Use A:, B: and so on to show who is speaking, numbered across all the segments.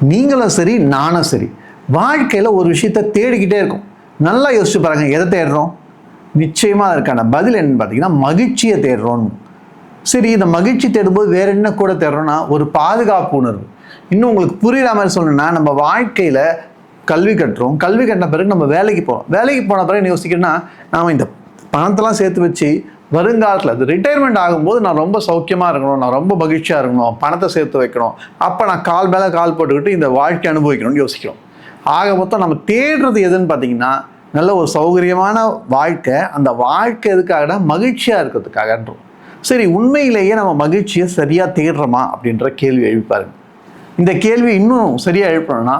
A: நீங்களும் சரி நானும் சரி. வாழ்க்கையில் ஒரு விஷயத்த தேடிக்கிட்டே இருக்கும். நல்லா யோசிச்சு பாருங்க எதை தேடுறோம்? நிச்சயமாக அதற்கான பதில் என்னன்னு பார்த்தீங்கன்னா மகிழ்ச்சியை தேடுறோம் சரி இந்த மகிழ்ச்சி தேடும்போது வேற என்ன கூட தேடுறோம்னா ஒரு பாதுகாப்பு உணர்வு. இன்னும் உங்களுக்கு புரியுற மாதிரி சொல்லணும்னா நம்ம வாழ்க்கையில் கல்வி கட்டுறோம் கல்வி கட்டின பிறகு நம்ம வேலைக்கு போகிறோம் வேலைக்கு போன பிறகு என்ன யோசிக்கணும்னா நாம் இந்த பணத்தெல்லாம் சேர்த்து வச்சு வருங்காலத்தில் அது ரிட்டையர்மெண்ட் ஆகும்போது நான் ரொம்ப சௌக்கியமாக இருக்கணும் நான் ரொம்ப மகிழ்ச்சியாக இருக்கணும் பணத்தை சேர்த்து வைக்கணும். அப்போ நான் கால் மேலே கால் போட்டுக்கிட்டு இந்த வாழ்க்கை அனுபவிக்கணும்னு யோசிக்கிறோம். ஆக மொத்தம் நம்ம தேடுறது எதுன்னு பார்த்தீங்கன்னா நல்ல ஒரு சௌகரியமான வாழ்க்கை அந்த வாழ்க்கை எதுக்காகனா மகிழ்ச்சியாக இருக்கிறதுக்காகன்றோம். சரி உண்மையிலேயே நம்ம மகிழ்ச்சியை சரியாக தேடுறோமா அப்படின்ற கேள்வி எழுப்பாருங்க இந்த கேள்வி இன்னும் சரியாக எழுப்பணும்னா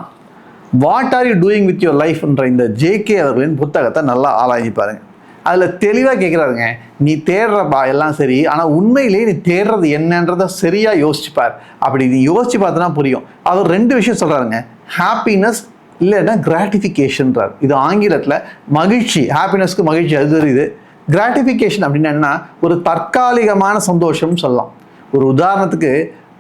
A: what are you doing with your லைஃப்ன்ற இந்த ஜேகே அவர்களின் புத்தகத்தை நல்லா ஆராய்ச்சி பாருங்க. அதில் தெளிவாக கேட்குறாருங்க நீ தேடுறப்பா எல்லாம் சரி. ஆனால் உண்மையிலேயே நீ தேடுறது என்னன்றதை சரியாக யோசிச்சுப்பார் அப்படி நீ யோசிச்சு பார்த்தனா புரியும். அவர் ரெண்டு விஷயம் சொல்கிறாருங்க ஹாப்பினஸ் இல்லைன்னா கிராட்டிஃபிகேஷன்றார் இது ஆங்கிலத்தில் மகிழ்ச்சி. ஹாப்பினஸ்க்கு மகிழ்ச்சி அது தெரியுது கிராட்டிஃபிகேஷன் அப்படின்னா என்ன ஒரு தற்காலிகமான சந்தோஷம்னு சொல்லலாம். ஒரு உதாரணத்துக்கு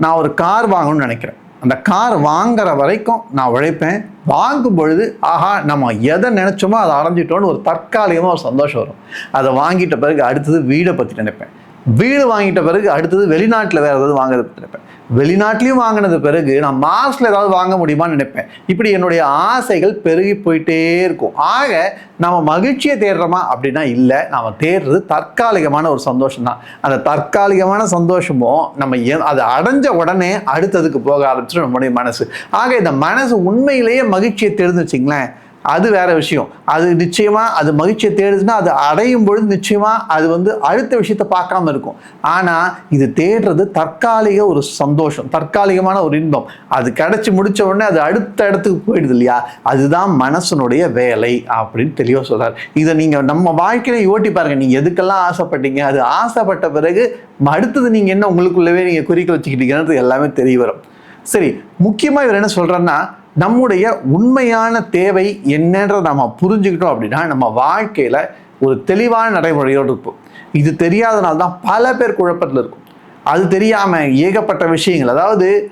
A: நான் ஒரு கார் வாங்கணும்னு நினைக்கிறேன். அந்த கார் வாங்குற வரைக்கும் நான் உழைப்பேன். வாங்கும் பொழுது ஆஹா நம்ம எதை நினச்சோமோ அதை அடைஞ்சிட்டோன்னு ஒரு தற்காலிகமாக ஒரு சந்தோஷம் வரும். அதை வாங்கிட்ட பிறகு அடுத்தது வீடை பற்றி நினைப்பேன். வீடு வாங்கிட்ட பிறகு அடுத்தது வெளிநாட்டில் வேறு ஏதாவது வாங்குறது நினைப்பேன். வெளிநாட்டிலையும் வாங்கினது பிறகு நான் மார்ஸில் ஏதாவது வாங்க முடியுமான்னு நினைப்பேன். இப்படி என்னுடைய ஆசைகள் பெருகி போயிட்டே இருக்கும். ஆக நம்ம மகிழ்ச்சியை தேடுறோமா? அப்படின்னா இல்லை. நம்ம தேடுறது தற்காலிகமான ஒரு சந்தோஷம் தான் அந்த தற்காலிகமான சந்தோஷமும் நம்ம எ- அதை அடைஞ்ச உடனே அடுத்ததுக்கு போக ஆரம்பிச்சிடும் நம்முடைய மனசு. ஆக இந்த மனசு உண்மையிலேயே மகிழ்ச்சியை தேடுன்னு வச்சிங்களேன். அது வேற விஷயம். அது நிச்சயமா அது மகிழ்ச்சியை தேடுதுன்னா அது அடையும் பொழுது நிச்சயமா அது வந்து அடுத்த விஷயத்த பார்க்காம இருக்கும். ஆனா இது தேடுறது தற்காலிக ஒரு சந்தோஷம் தற்காலிகமான ஒரு இன்பம். அது கிடைச்சி முடிச்ச உடனே அது அடுத்த இடத்துக்கு போயிடுது இல்லையா? அதுதான் மனசனுடைய வேலை அப்படின்னு தெளிவா சொல்கிறார் இதை நீங்க நம்ம வாழ்க்கையில யோட்டி பாருங்க. நீங்க எதுக்கெல்லாம் ஆசைப்பட்டீங்க? அது ஆசைப்பட்ட பிறகு அடுத்தது நீங்க என்ன உங்களுக்குள்ளவே நீங்க குறிக்க வச்சுக்கிட்டீங்கன்றது எல்லாமே தெரிய வரும். சரி முக்கியமா இவர் என்ன சொல்றாருன்னா நம்முடைய உண்மையான தேவை என்னன்றதை நம்ம புரிஞ்சுக்கிட்டோம் அப்படின்னா நம்ம வாழ்க்கையில் ஒரு தெளிவான நடைமுறையோடு இருப்போம். இது தெரியாதனால தான் பல பேர் குழப்பத்தில் இருக்கும். அது தெரியாமல் ஏகப்பட்ட விஷயங்கள் அதாவது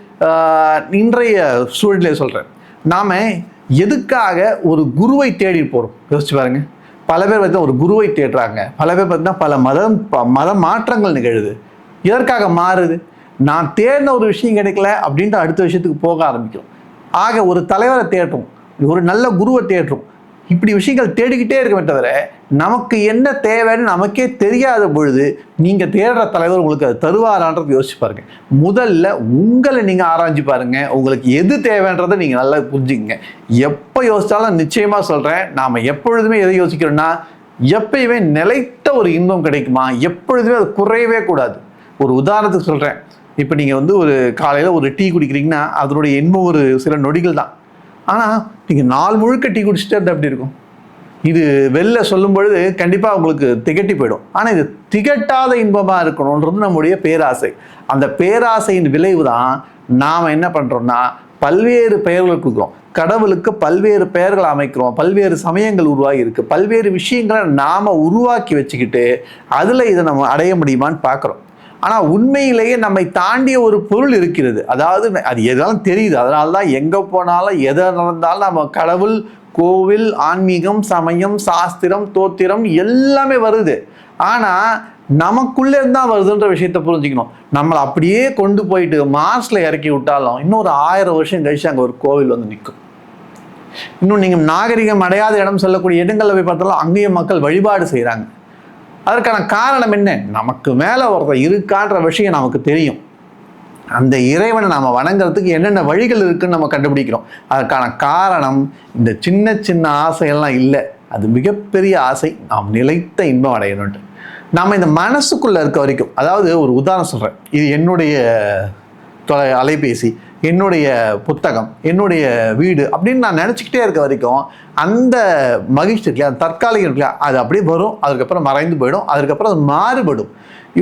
A: இன்றைய சூழ்நிலையை சொல்கிறேன் நாம் எதுக்காக ஒரு குருவை தேடி போகிறோம் யோசிச்சு பாருங்க. பல பேர் பார்த்தீங்கன்னா ஒரு குருவை தேடுறாங்க. பல பேர் பார்த்தீங்கன்னா பல மதம் ப- மத மாற்றங்கள் நிகழுது. எதற்காக மாறுது? நான் தேடின ஒரு விஷயம் கிடைக்கல அப்படின்ட்டு அடுத்த விஷயத்துக்கு போக ஆரம்பிக்கும் ஆக ஒரு தலைவரை தேடுறோம். ஒரு நல்ல குருவை தேடுறோம். இப்படி விஷயங்கள் தேடிக்கிட்டே இருக்கவே தவிர நமக்கு என்ன தேவைன்னு நமக்கே தெரியாத பொழுது நீங்கள் தேடுற தலைவர் உங்களுக்கு அது தருவாரான்றது யோசிச்சு பாருங்க. முதல்ல உங்களை நீங்கள் ஆராய்ஞ்சு பாருங்க. உங்களுக்கு எது தேவைன்றதை நீங்கள் நல்லா புரிஞ்சுக்கங்க. எப்போ யோசித்தாலும் நிச்சயமாக சொல்கிறேன் நாம் எப்பொழுதுமே எதை யோசிக்கிறோன்னா எப்பயுமே நிலைத்த ஒரு இன்பம் கிடைக்குமா? எப்பொழுதுமே அது குறையவே கூடாது. ஒரு உதாரணத்துக்கு சொல்கிறேன் இப்போ நீங்கள் வந்து ஒரு காலையில் ஒரு டீ குடிக்கிறீங்கன்னா அதனுடைய இன்பம் ஒரு சில நொடிகள் தான். ஆனால் நீங்கள் நாள் முழுக்க டீ குடிச்சிட்டு இருந்தா எப்படி இருக்கும்? இது வெளில சொல்லும் பொழுது கண்டிப்பாக உங்களுக்கு திகட்டி போயிடும். ஆனால் இது திகட்டாத இன்பமாக இருக்கணுன்றது நம்முடைய பேராசை. அந்த பேராசையின் விளைவு தான் நாம் என்ன பண்ணுறோம்னா பல்வேறு பெயர்கள் கொடுக்குறோம். கடவுளுக்கு பல்வேறு பெயர்கள் அமைக்கிறோம். பல்வேறு சமயங்கள் உருவாகி இருக்குது பல்வேறு விஷயங்களை நாம் உருவாக்கி வச்சுக்கிட்டு அதில் இதை நம்ம அடைய முடியுமான்னு பார்க்குறோம். ஆனால் உண்மையிலேயே நம்மை தாண்டிய ஒரு பொருள் இருக்கிறது. அதாவது அது எதாலும் தெரியுது. அதனால தான் எங்கே போனாலும் எதை நடந்தாலும் நம்ம கடவுள் கோவில் ஆன்மீகம் சமயம் சாஸ்திரம் தோத்திரம் எல்லாமே வருது. ஆனால் நமக்குள்ளே இருந்தால் வருதுன்ற விஷயத்த புரிஞ்சுக்கணும். நம்மளை அப்படியே கொண்டு போயிட்டு மார்ஸில் இறக்கி விட்டாலும் இன்னொரு ஆயிரம் வருஷம் கழிச்சு அங்கே ஒரு கோவில் வந்து நிற்கும். இன்னும் நீங்கள் நாகரிகம் அடையாத இடம் சொல்லக்கூடிய இடங்களில் போய் பார்த்தாலும் அங்கேயும் மக்கள் வழிபாடு செய்கிறாங்க அதற்கான காரணம் என்ன? நமக்கு மேலே ஒருத்தர் இருக்கான்ற விஷயம் நமக்கு தெரியும். அந்த இறைவனை நாம் வணங்குறதுக்கு என்னென்ன வழிகள் இருக்குன்னு நம்ம கண்டுபிடிக்கிறோம். அதற்கான காரணம் இந்த சின்ன சின்ன ஆசையெல்லாம் இல்லை. அது மிகப்பெரிய ஆசை. நாம் நிலைத்த இன்பம் அடையணும்ட்டு நாம் இந்த மனசுக்குள்ளே இருக்க வரைக்கும் அதாவது ஒரு உதாரணம் சொல்கிறேன் இது என்னுடைய தொலை அலைபேசி. என்னுடைய புத்தகம் என்னுடைய வீடு அப்படின்னு நான் நினச்சிக்கிட்டே இருக்க வரைக்கும் அந்த மகிழ்ச்சி இருக்குல்லையா அந்த தற்காலிகம் இருக்குல்லையா அது அப்படியே வரும் அதுக்கப்புறம் மறைந்து போயிடும் அதுக்கப்புறம் அது மாறுபடும்.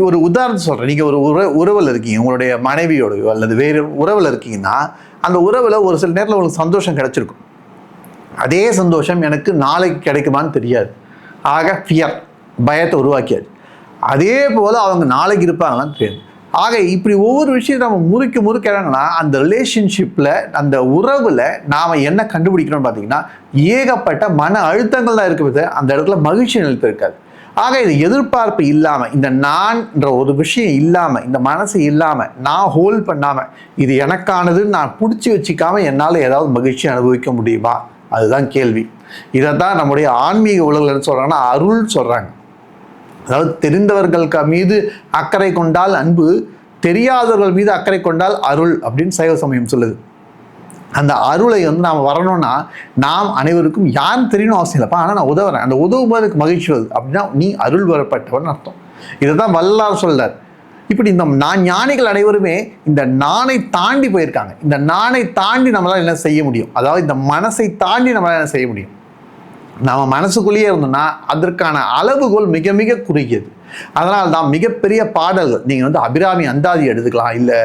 A: ஒரு உதாரணத்தை சொல்கிறேன் நீங்கள் ஒரு உற உறவில் இருக்கீங்க உங்களுடைய மனைவியோடையோ அல்லது வேறு உறவில் இருக்கீங்கன்னா அந்த உறவில் ஒரு சில நேரத்தில் உங்களுக்கு சந்தோஷம் கிடச்சிருக்கும். அதே சந்தோஷம் எனக்கு நாளைக்கு கிடைக்குமான்னு தெரியாது. ஆக ஃபியர் பயத்தை உருவாக்கியாது. அதே போல் அவங்க நாளைக்கு இருப்பாங்களான்னு தெரியாது. ஆக இப்படி ஒவ்வொரு விஷயத்தை நம்ம முறுக்க முறுக்க என்னன்னா அந்த ரிலேஷன்ஷிப்பில் அந்த உறவில் நாம் என்ன கண்டுபிடிக்கணும்னு பார்த்தீங்கன்னா ஏகப்பட்ட மன அழுத்தங்கள் தான் இருக்குது அந்த இடத்துல மகிழ்ச்சி நிலைத்து இருக்காது ஆக இது எதிர்பார்ப்பு இல்லாமல் இந்த நான்ன்ற ஒரு விஷயம் இல்லாமல் இந்த மனசு இல்லாமல் நான் ஹோல்ட் பண்ணாமல் இது எனக்கானதுன்னு நான் பிடிச்சி வச்சுக்காமல் என்னால் ஏதாவது மகிழ்ச்சி அனுபவிக்க முடியுமா? அதுதான் கேள்வி. இதை தான் நம்முடைய ஆன்மீக உலகில் என்ன சொல்கிறாங்கன்னா அருள் சொல்கிறாங்க அதாவது தெரிந்தவர்கள் மீது அக்கறை கொண்டால் அன்பு தெரியாதவர்கள் மீது அக்கறை கொண்டால் அருள் அப்படின்னு சைவ சமயம் சொல்லுது. அந்த அருளை வந்து நாம் வரணும்னா நாம் அனைவருக்கும் யார் தெரியணும் அவசியம் இல்லைப்பா. ஆனால் நான் உதவுறேன். அந்த உதவும் போது மகிழ்ச்சி வருது. அப்படின்னா நீ அருள் வரப்பட்டவன் அர்த்தம். இதை தான் வல்லார் சொல்றார். இப்படி இந்த நான் ஞானிகள் அனைவருமே இந்த நானை தாண்டி போயிருக்காங்க. இந்த நானை தாண்டி நம்மளால் என்ன செய்ய முடியும்? அதாவது இந்த மனசை தாண்டி நம்மளால் என்ன செய்ய முடியும்? நம்ம மனசுக்குள்ளேயே இருந்தோம்னா அதற்கான அளவுகோல் மிக மிக குறுகியது. அதனால் தான் மிகப்பெரிய பாடல்கள் நீங்கள் வந்து அபிராமி அந்தாதி எடுத்துக்கலாம் இல்லை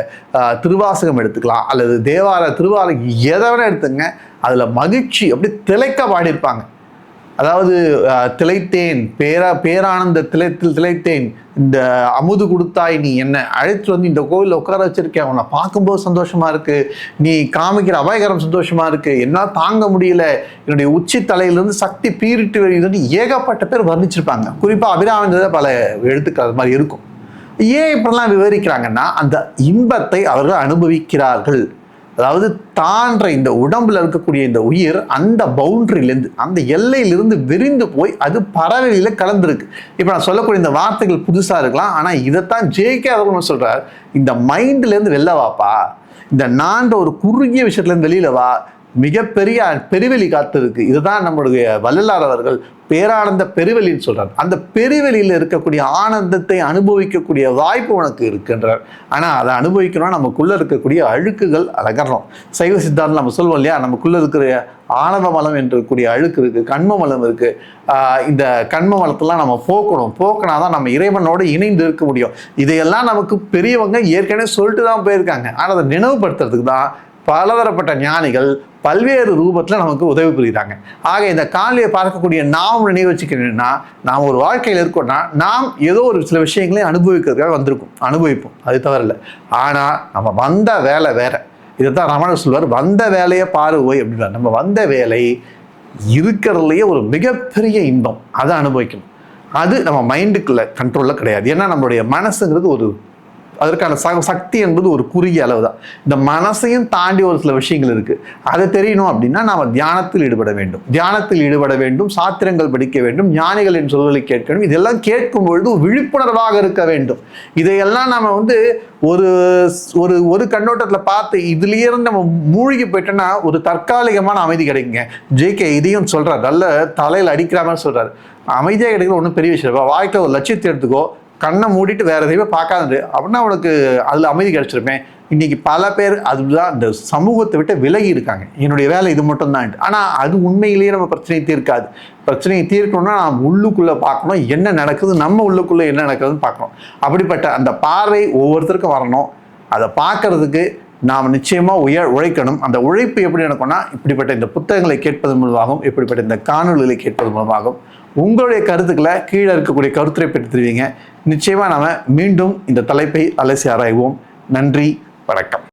A: திருவாசகம் எடுத்துக்கலாம் அல்லது தேவார திருவார எதை வேணால் எடுத்துங்க அதில் மகிழ்ச்சி அப்படி திளைக்க பாடியிருப்பாங்க. அதாவது திளைத்தேன் பேரா பேரானந்த திளைத்தில் திளைத்தேன் இந்த அமுது கொடுத்தாய் நீ என்ன? அழைத்து வந்து இந்த கோவிலில் உட்கார வச்சிருக்கேன். உன்னை பார்க்கும்போது சந்தோஷமா இருக்கு. நீ காமிக்கிற அபாயகரம் சந்தோஷமா இருக்கு. என்னால் தாங்க முடியல. என்னுடைய உச்சி தலையிலிருந்து சக்தி பீரிட்டு வருகிறது ஏகப்பட்ட பேர் வர்ணிச்சிருப்பாங்க. குறிப்பாக அபிராமந்ததை பல எழுத்துக்கள் அது மாதிரி இருக்கும். ஏன் இப்படிலாம் விவரிக்கிறாங்கன்னா அந்த இன்பத்தை அவர்கள் அனுபவிக்கிறார்கள். அதாவது தான்ற இந்த உடம்புல இருக்கக்கூடிய இந்த உயிர் அந்த பவுண்டரியிலேருந்து அந்த எல்லையிலிருந்து விரிந்து போய் அது பறவையில் கலந்துருக்கு. இப்போ நான் சொல்லக்கூடிய இந்த வார்த்தைகள் புதுசாக இருக்கலாம் ஆனால் இதைத்தான் ஜேகே அவர்கள் சொல்கிறார் இந்த மைண்ட்லேருந்து வெளில வாப்பா. இந்த நான்ற ஒரு குறுகிய விஷயத்துலேருந்து வெளியில வா. மிகப்பெரிய பெருவெளி காத்திருக்கு இதுதான் நம்மளுடைய வள்ளலார் அவர்கள் பேரானந்த பெருவெளின்னு சொல்கிறார் அந்த பெருவெளியில் இருக்கக்கூடிய ஆனந்தத்தை அனுபவிக்கக்கூடிய வாய்ப்பு உனக்கு இருக்குன்றார். ஆனால் அதை அனுபவிக்கணும்னா நமக்குள்ளே இருக்கக்கூடிய அழுக்குகள் அகறணும் சைவ சித்தாந்தம் நம்ம சொல்லுவோம் இல்லையா? நமக்குள்ளே இருக்கிற ஆணவ மலம் என்றக்கூடிய அழுக்கு இருக்குது கண்ம மலம் இருக்குது இந்த கண்ம மலத்தெல்லாம் நம்ம போக்கணும். போக்கினா தான் நம்ம இறைவனோடு இணைந்து இருக்க முடியும். இதையெல்லாம் நமக்கு பெரியவங்க ஏற்கனவே சொல்லிட்டு தான் போயிருக்காங்க. ஆனால் அதை நினைவுபடுத்துறதுக்கு தான் பலதரப்பட்ட ஞானிகள் பல்வேறு ரூபத்தில் நமக்கு உதவி புரியுறாங்க. ஆக இந்த காணொலியை பார்க்கக்கூடிய நாம் நினைவு வச்சுக்கணும்னா நாம் ஒரு வாழ்க்கையில் இருக்கோம்னா நாம் ஏதோ ஒரு சில விஷயங்களையும் அனுபவிக்கிறதுக்காக வந்திருக்கும் அனுபவிப்போம். அது தவறில்ல. ஆனால் நம்ம வந்த வேலை வேற. தான் ரமணர் சொல்வார் வந்த வேலையை பாரு ஓய் அப்படின்னா நம்ம வந்த வேலை இருக்கிறதுலையே ஒரு மிகப்பெரிய இன்பம். அதை அனுபவிக்கணும். அது நம்ம மைண்டுக்குள்ள கண்ட்ரோலில் கிடையாது. ஏன்னா நம்மளுடைய மனசுங்கிறது ஒரு அதற்கான சக சக்தி என்பது ஒரு குறுகிய அளவு தான் இந்த மனசையும் தாண்டி ஒரு சில விஷயங்கள் இருக்குது அதை தெரியணும் அப்படின்னா நாம் தியானத்தில் ஈடுபட வேண்டும். தியானத்தில் ஈடுபட வேண்டும் சாத்திரங்கள் படிக்க வேண்டும் ஞானிகளின் சொல்களை கேட்க வேண்டும் இதெல்லாம் கேட்கும் பொழுது விழிப்புணர்வாக இருக்க வேண்டும். இதையெல்லாம் நம்ம வந்து ஒரு ஒரு ஒரு கண்ணோட்டத்தில் பார்த்து இதுலேருந்து நம்ம மூழ்கி போயிட்டோம்னா ஒரு தற்காலிகமான அமைதி கிடைக்குங்க. ஜேகே இதையும் சொல்கிறார் நல்ல தலையில் அடிக்கிற மாதிரி அமைதியாக கிடைக்கிற ஒன்றும் பெரிய விஷயம் இல்லை. வாழ்க்கையில் ஒரு லட்சியத்தை எடுத்துக்கோ. கண்ணை மூடிட்டு வேறு எதையுமே பார்க்காது அப்படின்னா அவனுக்கு அதில் அமைதி கிடச்சிருப்பேன் இன்றைக்கி பல பேர் அதுதான் இந்த சமூகத்தை விட்டு விலகி இருக்காங்க. என்னுடைய வேலை இது மட்டும்தான். ஆனால் அது உண்மையிலேயே நம்ம பிரச்சனையை தீர்க்காது. பிரச்சனையை தீர்க்கணும்னா நாம் உள்ளுக்குள்ளே பார்க்கணும். என்ன நடக்குது நம்ம உள்ளுக்குள்ளே என்ன நடக்குதுன்னு பார்க்கணும். அப்படிப்பட்ட அந்த பார்வை ஒவ்வொருத்தருக்கும் வரணும். அதை பார்க்கறதுக்கு நாம் நிச்சயமாக உய உழைக்கணும். அந்த உழைப்பு எப்படி நடக்கும்னா இப்படிப்பட்ட இந்த புத்தகங்களை கேட்பதன் மூலமாகவும் இப்படிப்பட்ட இந்த காணொலிகளை கேட்பதன் மூலமாகவும் உங்களுடைய கருத்துக்களை கீழே இருக்கக்கூடிய கருத்துரை பெற்று நிச்சயமாக நாம் மீண்டும் இந்த தலைப்பை அலசி ஆராய்வோம். நன்றி வணக்கம்.